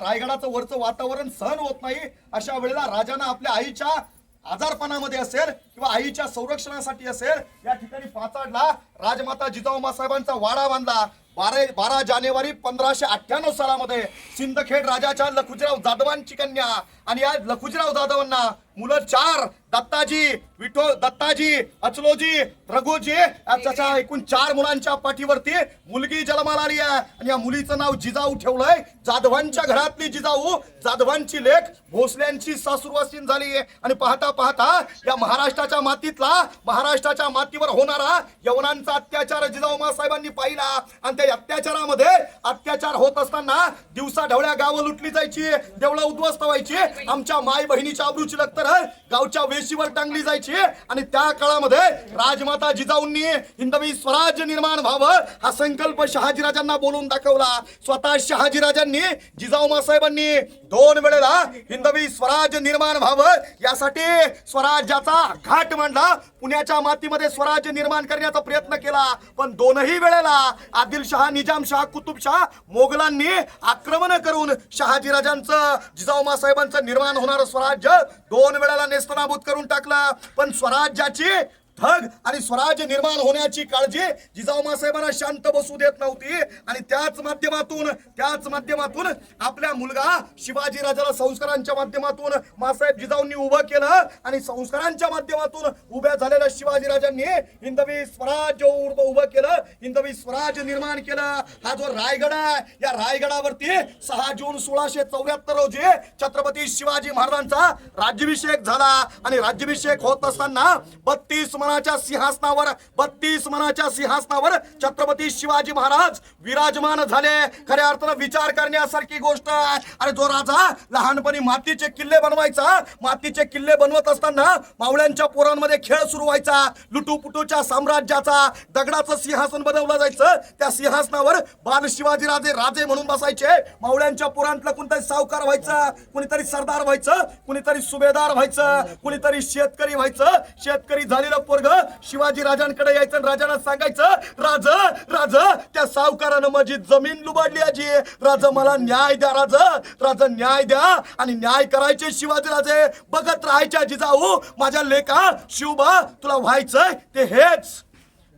रायगडाचं वरचं वातावरण सहन होत नाही अशा वेळेला राजानं आपल्या आईच्या आजारपणामध्ये असेल किंवा आईच्या संरक्षणासाठी असेल या ठिकाणी पाचाडला राजमाता जिजाऊमा साहेबांचा वाडा बांधला. बारा बारा जानेवारी पंधराशे अठ्ठ्याण्णव सालामध्ये सिंदखेड राजाच्या लखुजीराव जाधवांची कन्या आणि या लखुजीराव जाधवांना मुलं चार दत्ताजी विठो दत्ताजी अचलोजी रघुजी त्याच्या एकूण चार मुलांच्या पाठीवरती मुलगी जन्माला आली आहे. आणि या मुलीचं नाव जिजाऊ ठेवलंय. जाधवांच्या घरातली जिजाऊ जाधवांची लेख भोसल्यांची सासुरवासीन झाली आणि पाहता पाहता या महाराष्ट्राच्या मातीतला महाराष्ट्राच्या मातीवर होणारा यवनांचा अत्याचार जिजाऊ साहेबांनी पाहिला. आणि त्या अत्याचारामध्ये अत्याचार होत असताना दिवसा ढवळ्या गावं लुटली जायची देवळं उद्ध्वस्त व्हायची. आमच्या माय बहिणीच्या अब्रूची लक्तर गावच्या वेशीवर टांगली जायची. आणि त्या काळामध्ये राजमाता जिजाऊंनी हिंदवी स्वराज्य निर्माण व्हावं हा संकल्प शहाजीराजांना बोलून दाखवला. स्वतः शहाजीराजांनी जिजाऊ साहेबांनी दोन वेळेला हिंदवी स्वराज्य निर्माण व्हावं यासाठी स्वराज्याचा घाट मांडला. पुण्याच्या मातीमध्ये स्वराज्य निर्माण करण्याचा प्रयत्न केला पण दोनही वेळेला आदिलशहा निजामशहा कुतुबशहा मोगलांनी आक्रमण करून शहाजीराजांचं जिजाऊमा साहेबांचं निर्माण होणारं स्वराज्य दोन वेळेला नेस्तनाबूत करून टाकलं. पण स्वराज्याची ठग आणि स्वराज्य निर्माण होण्याची काळजी जिजाऊ मासाहेबांना शांत बसू देत नव्हती. आणि त्याच माध्यमातून त्याच माध्यमातून आपल्या मुलगा शिवाजी राजाला संस्कारांच्या माध्यमातून मासाहेब जिजाऊंनी उभं केलं आणि संस्कारांच्या माध्यमातून उभ्या झालेल्या शिवाजी राजांनी हिंदवी स्वराज्य उभं केलं हिंदवी स्वराज्य निर्माण केलं. हा जो रायगड आहे या रायगडावरती सहा जून सोळाशे चौऱ्याहत्तर रोजी छत्रपती शिवाजी महाराजांचा राज्याभिषेक झाला. आणि राज्याभिषेक होत असताना बत्तीस मनाच्या सिंहासनावर बत्तीस मनाच्या सिंहासनावर छत्रपती शिवाजी महाराज विराजमान झाले. खऱ्या अर्थानं विचार करण्यासारखी गोष्ट आहे. अरे जो राजा लहानपणी मातीचे किल्ले बनवायचा मातीचे किल्ले बनवत असताना मावळ्यांच्या पोरांमध्ये खेळ सुरू व्हायचा लुटूपुटूच्या साम्राज्याचा दगडाचं सिंहासन बनवलं जायचं त्या सिंहासनावर बाल शिवाजी राजे राजे म्हणून बसायचे. मावळ्यांच्या पोरांतलं कोणतरी सावकार व्हायचं कुणीतरी सरदार व्हायचं कुणीतरी सुभेदार व्हायचं कुणीतरी शेतकरी व्हायचं. शेतकरी झालेलं पोर पोरग शिवाजी राजांकडे यायचं आणि राजांना सांगायचं राज राज त्या सावकारानं माझी जमीन लुबाडली आजी. राज मला न्याय द्या राज. राज न्याय द्या आणि न्याय करायचे शिवाजी राजे. बघत आजी जाऊ. माझ्या लेखा शिवबा तुला व्हायचंय ते हेच.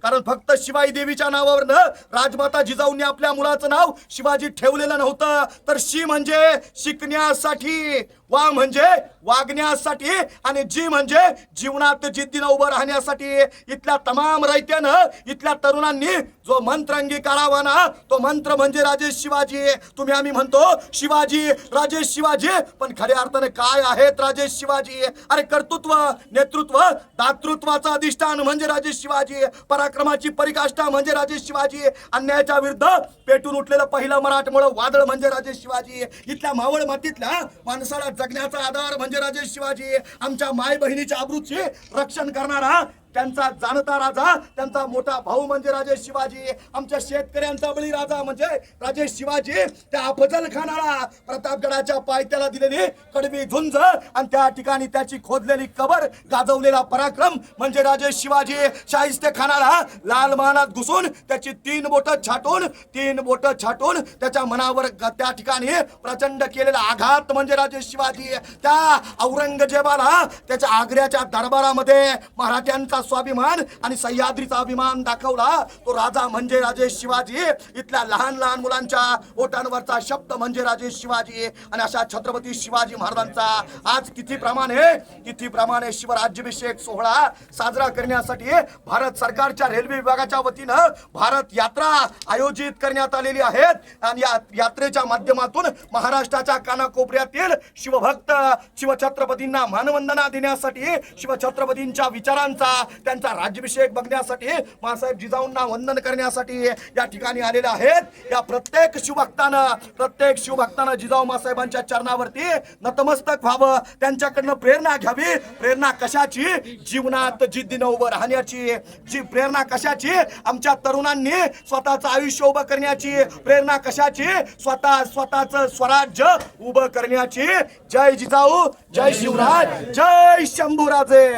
कारण फक्त शिवाई देवीच्या नावावरनं राजमाता जिजाऊंनी आपल्या मुलाचं नाव शिवाजी ठेवलेलं नव्हतं. तर शी म्हणजे शिकण्यासाठी वा म्हणजे वागण्यासाठी आणि जी म्हणजे जीवनात जिद्दीनं उभं राहण्यासाठी. इथल्या तमाम रयत्यानं इथल्या तरुणांनी जो मंत्र अंगीकारावा ना तो मंत्र म्हणजे राजेश शिवाजी. तुम्ही आम्ही म्हणतो शिवाजी राजेश शिवाजी. पण खऱ्या अर्थाने काय आहेत राजेश शिवाजी? अरे कर्तृत्व नेतृत्व दातृत्वाचं अधिष्ठान म्हणजे राजेश शिवाजी. पराक्रमाची परिकाष्ठा म्हणजे राजे शिवाजी. अन्यायाच्या विरुद्ध पेटून उठलेलं पहिलं मराठमोळं वादळ म्हणजे राजे शिवाजी. इथल्या मावळ मातीतल्या माणसाला जगण्याचा आधार म्हणजे राजे शिवाजी. आमच्या माय बहिणीच्या आबरूची रक्षण करणारा त्यांचा जाणता राजा त्यांचा मोठा भाऊ म्हणजे राजे शिवाजी. आमच्या शेतकऱ्यांचा बळी राजा म्हणजे राजे शिवाजी. त्या अफजल खानाला प्रतापगडाच्या पायथ्याला दिलेली कडवी झुंज आणि त्या ठिकाणी त्याची खोदलेली कबर गाजवलेला पराक्रम म्हणजे राजे शिवाजी. शाहिस्ते खानाला लाल महालात घुसून त्याची तीन बोटं छाटून तीन बोटं छाटून त्याच्या मनावर त्या ठिकाणी प्रचंड केलेला आघात म्हणजे राजे शिवाजी. त्या औरंगजेबाला त्याच्या आग्र्याच्या दरबारामध्ये मराठ्यांचा राजाचा स्वाभिमान आणि सह्याद्रीचा अभिमान दाखवला. तो राजा म्हणजे राजे शिवाजी. इथल्या लहान लहान मुलांच्या ओटांवरचा शब्द म्हणजे राजे शिवाजी. आणि अशा छत्रपती शिवाजी महाराजांचा आज तिथीप्रमाणे तिथीप्रमाणे शिवराज्याभिषेक सोहळा साजरा करण्यासाठी भारत सरकारच्या रेल्वे विभागाच्या वतीनं भारत यात्रा आयोजित करण्यात आलेली आहेत आणि या यात्रेच्या माध्यमातून महाराष्ट्राच्या कानाकोपऱ्यातील शिवभक्त शिवछत्रपतींना मानवंदना देण्यासाठी शिवछत्रपतींच्या विचारांचा त्यांचा राज्याभिषेक बघण्यासाठी मासाहेब जिजाऊंना वंदन करण्यासाठी या ठिकाणी आलेले आहेत. या प्रत्येक शिवभक्तानं प्रत्येक शिवभक्तानं जिजाऊ मासाहेबांच्या चरणावरती नतमस्तक व्हावं त्यांच्याकडनं प्रेरणा घ्यावी. प्रेरणा कशाची? जीवनात जिद्दीनं उभं राहण्याची. जी प्रेरणा कशाची? आमच्या तरुणांनी स्वतःचं आयुष्य उभं करण्याची. प्रेरणा कशाची? स्वतः स्वतःचं स्वराज्य उभं करण्याची. जय जिजाऊ जय शिवराज जय शंभूराजे.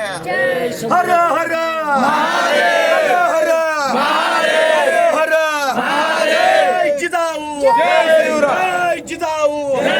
हर हर हर हर हर हर जिजाऊ जिजाऊ